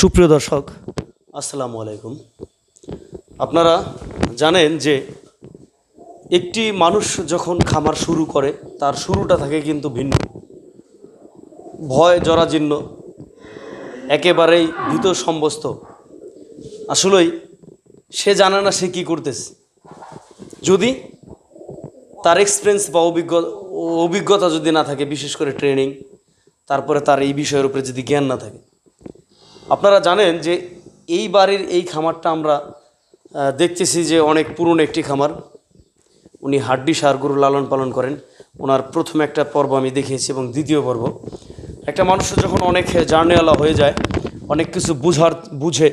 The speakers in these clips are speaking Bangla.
সুপ্রিয় দর্শক, আসসালামু আলাইকুম। আপনারা জানেন যে একটি মানুষ যখন খামার শুরু করে, তার শুরুটা থাকে কিন্তু ভিন্ন। ভয়, জরাজীর্ণ, একেবারেই ভীত সম্বস্ত আসলেই সে জানে না সে কী করতেছে। যদি তার এক্সপিরিয়েন্স বা অভিজ্ঞতা অভিজ্ঞতা যদি না থাকে, বিশেষ করে ট্রেনিং তারপরে তার এই বিষয়ের উপরে যদি জ্ঞান না থাকে আপনারা জানেন যে এই বাড়ির এই খামারটা আমরা দেখতেছি যে অনেক পুরনো একটি খামার। উনি হাড্ডি সার গরু লালন পালন করেন। ওনার প্রথম একটা পর্ব আমি দেখিয়েছি এবং দ্বিতীয় পর্ব। একটা মানুষ যখন অনেক জার্নিওয়ালা হয়ে যায়, অনেক কিছু বুঝার, বুঝে,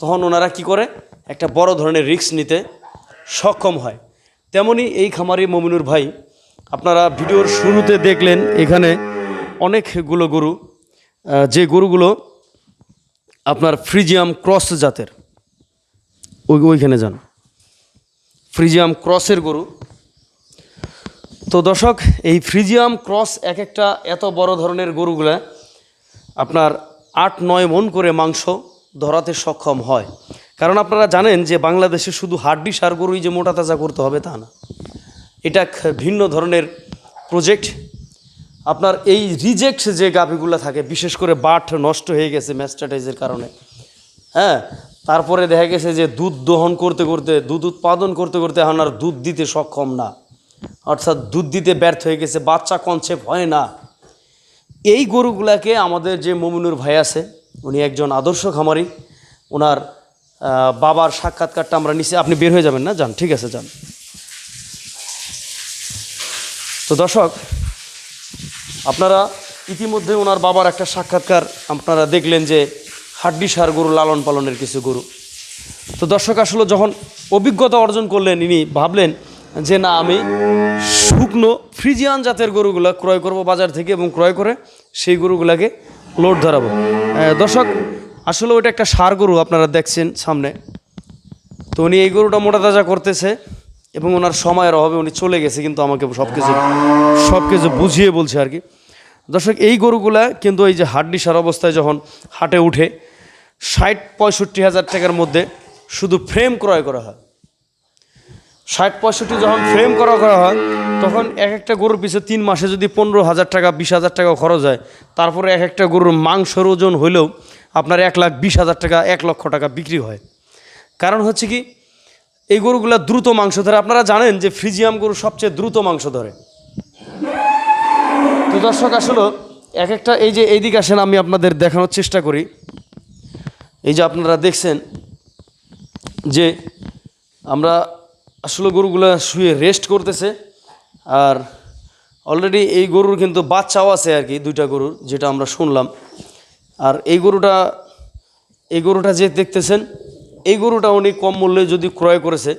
তখন ওনারা কি করে? একটা বড় ধরনের রিস্ক নিতে সক্ষম হয়। তেমনি এই খামারি মমিনুর ভাই, আপনারা ভিডিওর শুরুতে দেখলেন এখানে অনেকগুলো গরু যে গরুগুলো আপনার ফ্রিজিয়াম ক্রস জাতের। ওই ওইখানে যান। ফ্রিজিয়াম ক্রসের গরু। তো দর্শক, এই ফ্রিজিয়াম ক্রস এক একটা এত বড় ধরনের গরুগুলা আপনার আট, নয় মন করে মাংস ধরাতে সক্ষম হয়। কারণ আপনারা জানেন যে বাংলাদেশে শুধু হাড্ডি সার গরুই যে মোটা তাজা করতে হবে তা না। এটা ভিন্ন ধরনের প্রজেক্ট। আপনার এই রিজেক্ট যে গাভিগুলো থাকে, বিশেষ করে বাট নষ্ট হয়ে গেছে ম্যাস্টাটাইজের কারণে হ্যাঁ? তারপরে দেখা গেছে যে দুধ দহন করতে করতে, দুধ উৎপাদন করতে করতে আর দুধ দিতে সক্ষম না। অর্থাৎ দুধ দিতে ব্যর্থ হয়ে গেছে, বাচ্চা কনসেপ্ট হয় না। এই গরুগুলাকে আমাদের যে মমিনুর ভাই আছে, উনি একজন আদর্শ খামারি ওনার বাবার সাক্ষাৎকারটা আমরা নিচে আপনি বের হয়ে যাবেন না? যান, ঠিক আছে, যান। তো দর্শক আপনারা ইতিমধ্যে ওনার বাবার একটা সাক্ষাৎকার আপনারা দেখলেন যে হাড্ডি সার গরু লালন পালনের কিছু গরু। তো দর্শক, আসলে যখন অভিজ্ঞতা অর্জন করলেন, ইনি ভাবলেন যে না, আমি শুকনো ফ্রিজিয়ান জাতের গরুগুলো ক্রয় করব বাজার থেকে এবং ক্রয় করে সেই গরুগুলাকে লোড ধরাবো। দর্শক, আসলে ওটা একটা সার গরু আপনারা দেখছেন সামনে। তো উনি এই গরুটা মোটা তাজা করতেছে। এবং ওনার সময়ের অভাবে উনি চলে গেছে, কিন্তু আমাকে সব কিছু সব কিছু বুঝিয়ে বলছে আর কি। দর্শক, এই গরুগুলা কিন্তু এই যে হাড্ডি সার অবস্থায় যখন হাটে উঠে, ষাট পঁয়ষট্টি হাজার টাকার মধ্যে শুধু ফ্রেম ক্রয় করা হয়। ষাট পঁয়ষট্টি যখন ফ্রেম করা করা হয়, তখন এক একটা গরুর পিছনে তিন মাসে যদি পনেরো হাজার টাকা, বিশ হাজার টাকা খরচ হয়, তারপরে এক একটা গরুর মাংসের ওজন হইলেও আপনার এক লাখ বিশ হাজার টাকা, এক লক্ষ টাকা বিক্রি হয়। কারণ হচ্ছে কি এই গরুগুলা দ্রুত মাংস ধরে। আপনারা জানেন যে ফ্রিজিয়াম গরু সবচেয়ে দ্রুত মাংস ধরে। তো দর্শক, আসলে এক একটা এই যে এইদিকে আসেন, আমি আপনাদের দেখানোর চেষ্টা করি। এই যে আপনারা দেখছেন যে আমরা আসলে গরুগুলো শুয়ে রেস্ট করতেছে। আর অলরেডি এই গরুর কিন্তু বাচ্চাও আছে আর কি, দুইটা গরুর, যেটা আমরা শুনলাম। আর এই গরুটা এই গরুটা যে দেখতেছেন এই গরুটা উনি কম মূল্যে যদি ক্রয় করেছে,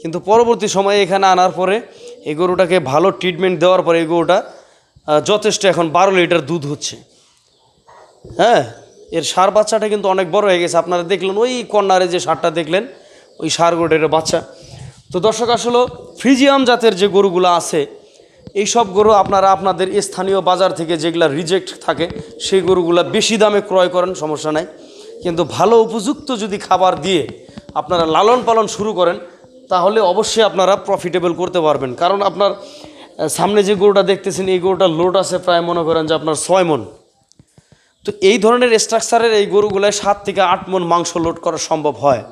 কিন্তু পরবর্তী সময়ে এখানে আনার পরে এই গরুটাকে ভালো ট্রিটমেন্ট দেওয়ার পরে এই গরুটা যথেষ্ট এখন বারো লিটার দুধ হচ্ছে। হ্যাঁ এর সার বাচ্চাটা কিন্তু অনেক বড় হয়ে গেছে। আপনারা দেখলেন ওই কর্নারে যে সারটা দেখলেন, ওই সার গোটের বাচ্চা। তো দর্শক, আসলে ফ্রিজিয়াম জাতের যে গরুগুলো আছে, এই সব গরু আপনারা আপনাদের স্থানীয় বাজার থেকে যেগুলা রিজেক্ট থাকে, সেই গরুগুলো বেশি দামে ক্রয় করেন, সমস্যা নাই। কিন্তু ভালো উপযুক্ত যদি খাবার দিয়ে আপনারা লালন পালন শুরু করেন, তাহলে অবশ্যই আপনারা প্রফিটেবল করতে পারবেন। কারণ আপনার সামনে যে গরুটা দেখতেছেন, এই গরুটার লোড আছে প্রায় মনে করেন যে আপনার ছয় মন। তো এই ধরনের স্ট্রাকচারের এই গরুগুলায় সাত থেকে আট মন মাংস লোড করা সম্ভব হয়।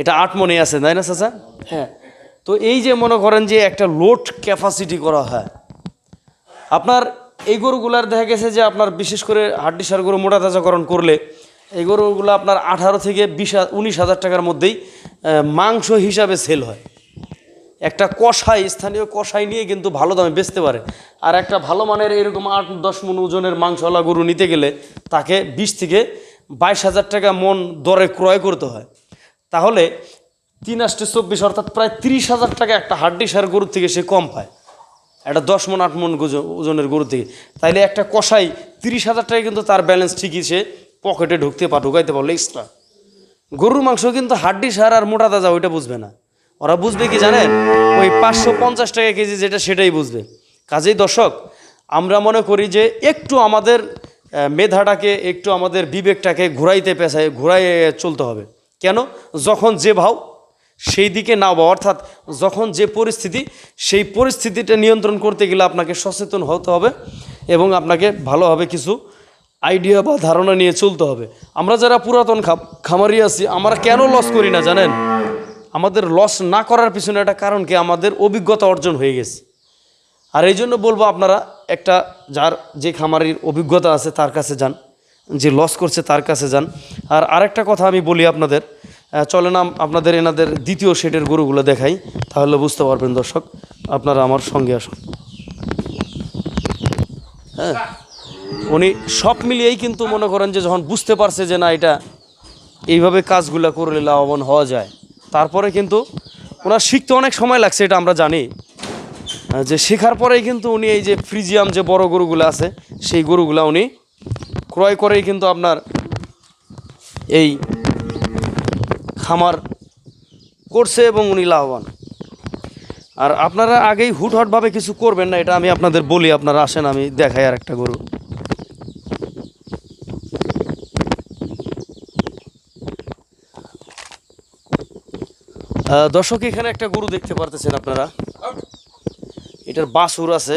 এটা আট মনে আছে, তাই না চাচা? হ্যাঁ। তো এই যে মনে করেন যে একটা লোড ক্যাপাসিটি করা হয়। আপনার এই গরুগুলার দেখা গেছে যে আপনার বিশেষ করে হাড্ডি সার গরু মোটা তাজাকরণ করলে এই গরুগুলো আপনার আঠারো থেকে বিশ উনিশ হাজার টাকার মধ্যেই মাংস হিসাবে সেল হয়। একটা কষাই স্থানীয় কষাই নিয়ে কিন্তু ভালো দামে বেচতে পারে। আর একটা ভালো মানের এরকম আট, দশ মন ওজনের মাংসওয়ালা গরু নিতে গেলে তাকে বিশ থেকে বাইশ হাজার টাকা মন দরে ক্রয় করতে হয়। তাহলে তিন আষ্টে চব্বিশ, অর্থাৎ প্রায় তিরিশ হাজার টাকা একটা হাড্ডি সার গরুর থেকে সে কম পায়। একটা দশ মন, আট মন ওজনের গরু থেকে। তাইলে একটা কষাই তিরিশ হাজার টাকা কিন্তু তার ব্যালেন্স ঠিকই সে পকেটে ঢুকতে পা ঢুকাইতে পারল এক্সট্রা গরুর মাংস কিন্তু হাড্ডি সার আর মোটা তাজা, ওইটা বুঝবে না। ওরা বুঝবে কি জানেন? ওই পাঁচশো পঞ্চাশ টাকা কেজি যেটা সেটাই বুঝবে। কাজেই দর্শক, আমরা মনে করি যে একটু আমাদের মেধাটাকে, একটু আমাদের বিবেকটাকে ঘুরাইতে পেশায়, ঘুরাইয়ে চলতে হবে। কেন? যখন যে ভাও, সেই দিকে না বা অর্থাৎ যখন যে পরিস্থিতি, সেই পরিস্থিতিটা নিয়ন্ত্রণ করতে গেলে আপনাকে সচেতন হতে হবে এবং আপনাকে ভালোভাবে কিছু আইডিয়া বা ধারণা নিয়ে চলতে হবে। আমরা যারা পুরাতন খাম খামারি আছি আমরা কেন লস করি না জানেন? আমাদের লস না করার পিছনে একটা কারণ কি? আমাদের অভিজ্ঞতা অর্জন হয়ে গেছে। আর এই জন্য বলব আপনারা একটা যার যে খামারির অভিজ্ঞতা আছে তার কাছে যান যে লস করছে তার কাছে যান। আর আরেকটা কথা আমি বলি আপনাদের আহ, চলেন আপনাদের এনাদের দ্বিতীয় শেডের গরুগুলো দেখাই তাহলে বুঝতে পারবেন দর্শক আপনারা আমার সঙ্গে আসুন। হ্যাঁ। উনি সব মিলিয়েই কিন্তু মনে করেন যে যখন বুঝতে পারছে যে না, এটা এইভাবে কাজগুলো করলে লাভবান হওয়া যায়। তারপরে কিন্তু ওনার শিখতে অনেক সময় লাগছে, এটা আমরা জানি। যে শেখার পরেই কিন্তু উনি এই যে ফ্রিজিয়াম যে বড় গরুগুলো আছে, সেই গরুগুলো উনি ক্রয় করেই কিন্তু আপনার এই খামার করছে এবং উনি লাভবান। আর আপনারা আগেই হুটহটভাবে কিছু করবেন না, এটা আমি আপনাদের বলি, আপনারা আসেন, আমি দেখাই আর একটা গরু। দর্শক এখানে একটা গরু দেখতে পারতেছেন আপনারা। এটার বাসুর আছে।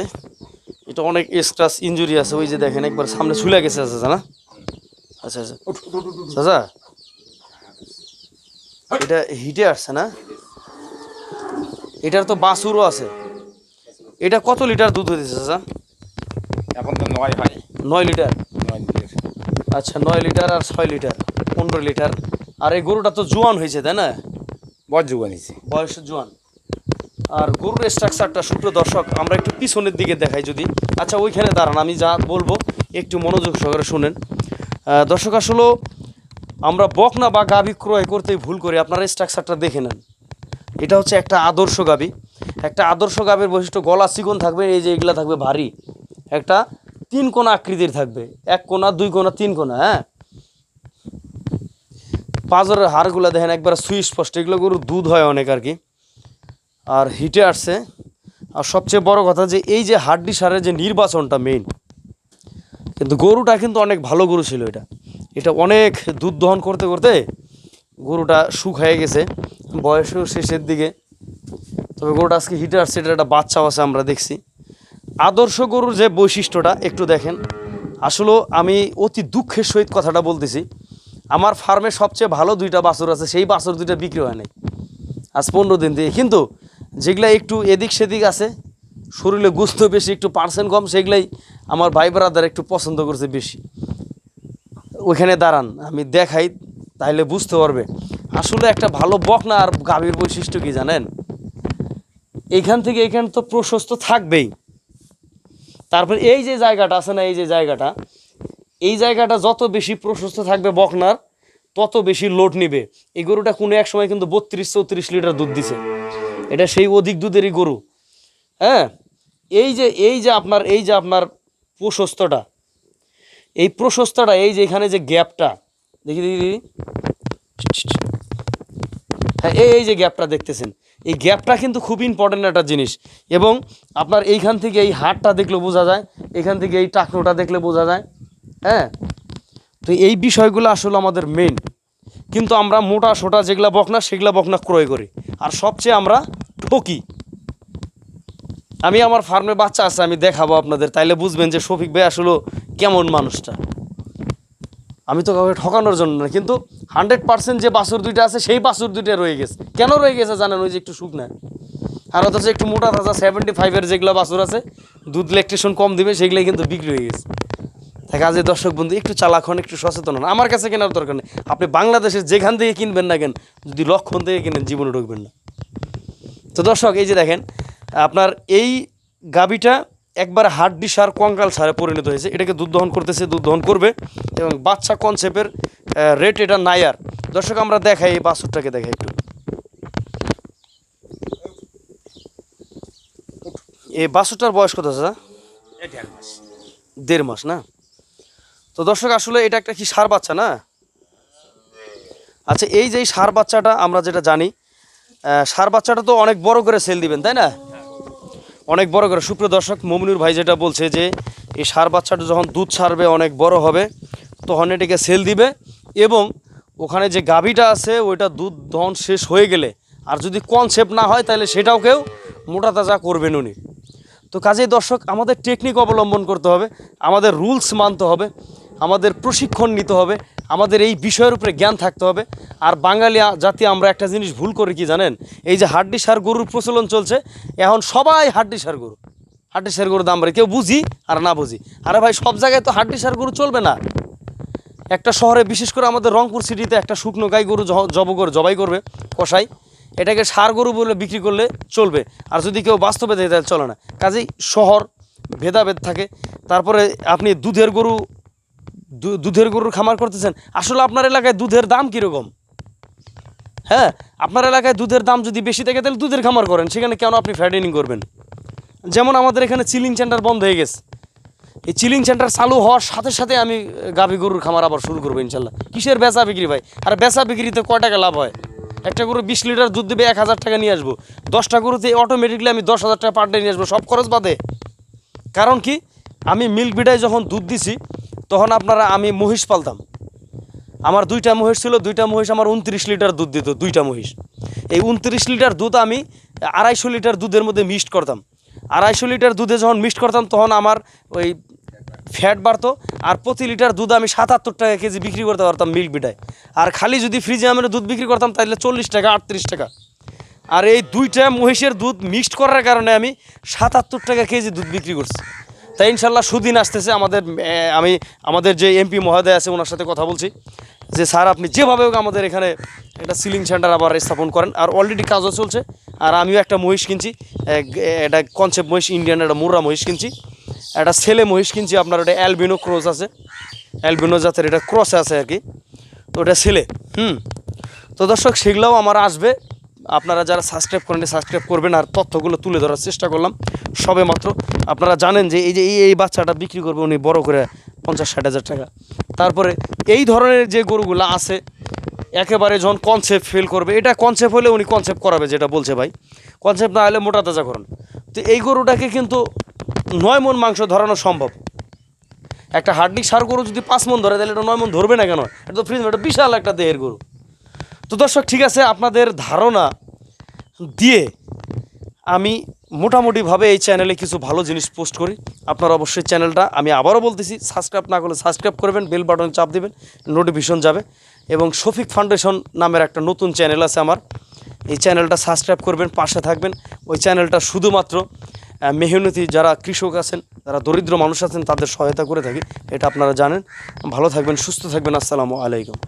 এটা অনেক স্ক্রাচ ইঞ্জুরি আছে। ওই যে দেখেন একবার সামনে ঝুলে গেছে আচ্ছা না? আচ্ছা আচ্ছা। চাচা এটা হিটে আসছে না? এটার তো বাসুরও আছে। এটা কত লিটার দুধ হইতেছে চাচা? এখন তো নয় হয় লিটার? নয় লিটার। আচ্ছা নয় লিটার আর ছয় লিটার পনেরো লিটার। আর এই গরুটা তো জোয়ান হয়েছে তাই না? বড় যুগ নিছে বয়স জোয়ান। আর গরুর স্ট্রাকচারটা শুক্র দর্শক, আমরা একটু পিছনের দিকে দেখাই যদি। আচ্ছা ওইখানে দাঁড়ান, আমি যা বলব, একটু মনোযোগ সহকারে শুনেন। দর্শক, আসলে আমরা বকনা বা গাভী ক্রয় করতেই ভুল করি, আপনারা স্ট্রাকচারটা দেখে নেন। এটা হচ্ছে একটা আদর্শ গাভী। একটা আদর্শ গাভীর বৈশিষ্ট্য, গলা চিকন থাকবে, এই যে এগুলা থাকবে ভারী। একটা তিন কোনা আকৃতির থাকবে, এক কোনা, দুই কোনা, তিন কোনা হ্যাঁ? পাঁজরের হাড়গুলো দেখেন, একবার সুস্পষ্ট। এগুলো গরুর দুধ হয় অনেক আর কি। আর হিটে আসছে। আর সবচেয়ে বড় কথা যে, এই যে হাড্ডি সারের যে নির্বাচনটা মেইন কিন্তু গরুটা কিন্তু অনেক ভালো গরু ছিল এটা। এটা অনেক দুধ দহন করতে করতে গরুটা সুখ হয়ে গেছে, বয়সেও শেষের দিকে। তবে গরুটা আজকে হিটে আসছে, এটা একটা বাচ্চাও আছে, আমরা দেখছি। আদর্শ গরুর যে বৈশিষ্ট্যটা, একটু দেখেন। আসলে আমি অতি দুঃখের সহিত কথাটা বলতেছি। আমার ফার্মে সবচেয়ে ভালো দুইটা বাছুর আছে, সেই বাছুর দুইটা বিক্রি হয় নাই। আজ পনেরো দিন দিয়ে। কিন্তু যেগুলা একটু এদিক সেদিক আছে, শরীরে গুস্ত বেশি, একটু পার্সেন্ট কম, সেগুলাই আমার ভাই ব্রাদার একটু পছন্দ করছে বেশি। ওইখানে দাঁড়ান, আমি দেখাই তাহলে বুঝতে পারবে। আসলে একটা ভালো বকনা আর গাভীর বৈশিষ্ট্য কি জানেন? এইখান থেকে এইখান তো প্রশস্ত থাকবেই। তারপর এই যে জায়গাটা আছে না, এই যে জায়গাটা, এই জায়গাটা যত বেশি প্রশস্ত থাকবে বকনার তত বেশি লোড নিবে। এই গরুটা কোনো এক সময় কিন্তু বত্রিশ চৌত্রিশ লিটার দুধ দিছে। এটা সেই অধিক দুধেরই গরু। হ্যাঁ? এই যে এই যে আপনার, এই যে আপনার প্রশস্তটা, এই প্রশস্তটা, এই যে এখানে যে গ্যাপটা, দেখি দেখি। হ্যাঁ এই এই যে গ্যাপটা দেখতেছেন। এই গ্যাপটা কিন্তু খুব ইম্পর্টেন্ট একটা জিনিস। এবং আপনার এইখান থেকে এই হাটটা দেখলে বোঝা যায়, এখান থেকে এই টাকনোটা দেখলে বোঝা যায়। হ্যাঁ? তো এই বিষয়গুলো আসলে আমাদের মেন কিন্তু আমরা মোটা, সোটা যেগুলা বকনা সেগুলা বকনা ক্রয় করি। আর সবচেয়ে আমরা ঠকি। আমি আমার ফার্মে বাচ্চা আছে, আমি দেখাবো আপনাদের। তাইলে বুঝবেন যে শফিক ভাই আসলে কেমন মানুষটা। আমি তো কাউকে ঠকানোর জন্য না, কিন্তু হান্ড্রেড পার্সেন্ট যে বাছুর দুইটা আছে, সেই বাছুর দুইটা রয়ে গেছে। কেন রয়ে গেছে জানেন, ওই যে একটু শুকনা। আর অথচ একটু মোটা তাজা সেভেন্টি ফাইভের যেগুলো বাছুর আছে, দুধ ল্যাকটেশন কম দিবে, সেগুলোই কিন্তু বিক্রি হয়ে গেছে। কাজে দর্শক বন্ধু একটু চালাক হন একটু সচেতন হন। আমার কাছে কেনার দরকার নেই। আপনি বাংলাদেশের যেখান থেকে কিনবেন না কেন যদি লক্ষণ থেকে কিনেন জীবনে ঢুকবেন না। তো দর্শক এই যে দেখেন আপনার এই গাবিটা একবার হাড্ডি সার কঙ্কাল সারে পরিণত হয়েছে। এটাকে দুধ দহন করতেছে দুধ দহন করবে এবং বাচ্চা কনসেপ্টের রেট এটা নায়ার দর্শক আমরা দেখাই এই বাছুরটাকে দেখাই একটু। এই বাছুরটার বয়স কত আছে? দেড় মাস না? তো দর্শক, আসলে এটা একটা কি সার বাচ্চা না? আচ্ছা এই যে সার বাচ্চাটা আমরা যেটা জানি সার বাচ্চাটা তো অনেক বড় করে সেল দিবেন, তাই না? অনেক বড় করে। সুপ্রিয় দর্শক, মমিনুর ভাই যেটা বলছে যে, এই সার বাচ্চাটা যখন দুধ ছাড়বে, অনেক বড় হবে, তখন এটাকে সেল দিবে এবং ওখানে যে গাভীটা আছে, ওইটা দুধ দহন শেষ হয়ে গেলে, আর যদি কনসেপ্ট না হয়, তাহলে সেটাও কেউ মোটা তাজা করবেন উনি। তো কাজেই দর্শক, আমাদের টেকনিক অবলম্বন করতে হবে, আমাদের রুলস মানতে হবে। আমাদের প্রশিক্ষণ নিতে হবে, আমাদের এই বিষয়ের উপরে জ্ঞান থাকতে হবে। আর বাঙালি জাতি আমরা একটা জিনিস ভুল করি কি জানেন? এই যে হাড্ডি সার গরুর প্রচলন চলছে, এখন সবাই হাড্ডি সার গরু। হাড্ডি সার গরুর দাম বাড়ে, কেউ বুঝি আর না বুঝি। আরে ভাই, সব জায়গায় তো হাড্ডি সার গরু চলবে না। একটা শহরে বিশেষ করে আমাদের রংপুর সিটিতে একটা শুকনো গাই গরু জব করে জবাই করবে কষাই এটাকে সার গরু বলে বিক্রি করলে চলবে। আর যদি কেউ বাস্তবে দেয়, তাহলে চলে না। কাজেই শহর ভেদাভেদ থাকে। তারপরে আপনি দুধের গরু দুধের গরুর খামার করতেছেন, আসলে আপনার এলাকায় দুধের দাম কীরকম? হ্যাঁ আপনার এলাকায় দুধের দাম যদি বেশি থাকে, তাহলে দুধের খামার করেন, সেখানে কেন আপনি ফ্যাটেনিং করবেন? যেমন আমাদের এখানে চিলিং সেন্টার বন্ধ হয়ে গেছে। এই চিলিং সেন্টার চালু হওয়ার সাথে সাথে আমি, গাভী গরুর খামার আবার শুরু করব ইনশাল্লাহ। কিসের বেচা বিক্রি ভাই? আর বেচা বিক্রিতে কয় টাকা লাভ হয়? একটা গরু বিশ লিটার দুধ দেবে এক হাজার টাকা নিয়ে আসব। দশটা গরুতে অটোমেটিকলি আমি দশ হাজার টাকা পার ডে নিয়ে আসব, সব খরচ বাদে। কারণ কি? আমি মিল্ক বিডায় যখন দুধ দিছি তখন আপনারা আমি মহিষ পালতাম। আমার দুইটা মহিষ ছিল, দুইটা মহিষ আমার উনত্রিশ লিটার দুধ দিত, দুইটা মহিষ। এই উনত্রিশ লিটার দুধ আমি আড়াইশো লিটার দুধের মধ্যে মিক্সড করতাম। আড়াইশো লিটার দুধে যখন মিক্সড করতাম, তখন আমার ওই ফ্যাট বাড়তো আর প্রতি লিটার দুধ আমি সাতাত্তর টাকা কেজি বিক্রি করতে পারতাম মিল্ক বিটায় আর খালি যদি ফ্রিজে আমি দুধ বিক্রি করতাম তাহলে চল্লিশ টাকা, আটত্রিশ টাকা। আর এই দুইটা মহিষের দুধ মিক্সড করার কারণে আমি সাতাত্তর টাকা কেজি দুধ বিক্রি করছি। তাই ইনশাল্লাহ সুদিন আসতেছে আমাদের আমি আমাদের যে এমপি মহোদয় আছে, ওনার সাথে কথা বলছি। যে স্যার, আপনি যেভাবে হোক আমাদের এখানে একটা সিলিং সেন্টার আবার স্থাপন করেন। আর অলরেডি কাজও চলছে। আর আমিও একটা মহিষ কিনছি। এটা কনসেপ্ট মহিষ ইন্ডিয়ান একটা মুর্রা মহিষ কিনছি। একটা ছেলে মহিষ কিনছি, আপনার ওটা অ্যালবিনো ক্রস আছে। অ্যালবিনো জাতের এটা ক্রসে আছে আর কি। তো ওটা ছেলে, হুম। তো দর্শক, সেগুলোও আমার আসবে। আপনারা যারা সাবস্ক্রাইব করেন সাবস্ক্রাইব করবেন আর তথ্যগুলো তুলে ধরার চেষ্টা করলাম। সবে মাত্র আপনারা জানেন যে এই যে এই এই বাচ্চাটা বিক্রি করবে উনি বড় করে পঞ্চাশ ষাট হাজার টাকা। তারপরে এই ধরনের যে গরুগুলো আছে, একেবারে যখন কনসেপ্ট ফেল করবে, এটা কনসেপ্ট হলে উনি কনসেপ্ট করাবে যেটা বলছে ভাই। কনসেপ্ট না হলে মোটা তাজা করেন। তো এই গরুটাকে কিন্তু নয় মন মাংস ধরানো সম্ভব। একটা হাড্ডি সার গরু যদি পাঁচ মন ধরে, তাহলে এটা নয় মন ধরবে না কেন? এটা তো ফ্রিজ এটা বিশাল একটা দেহের গরু। তো দর্শক, ঠিক আছে, আপনাদের ধারণা দিয়ে আমি মোটামুটিভাবে এই চ্যানেলে কিছু ভালো জিনিস পোস্ট করি। আপনারা অবশ্যই চ্যানেলটা আমি আবারও বলতেছি সাবস্ক্রাইব না করলে সাবস্ক্রাইব করবেন বেল বাটন চাপ দেবেন নোটিফিকেশন যাবে। এবং শফিক ফাউন্ডেশন নামের একটা নতুন চ্যানেল আছে আমার। এই চ্যানেলটা সাবস্ক্রাইব করবেন, পাশে থাকবেন। ওই চ্যানেলটা শুধুমাত্র মেহনতি যারা কৃষক আছেন, যারা দরিদ্র মানুষ আছেন, তাদের সহায়তা করে থাকি, এটা আপনারা জানেন। ভালো থাকবেন, সুস্থ থাকবেন, আসসালামু আলাইকুম।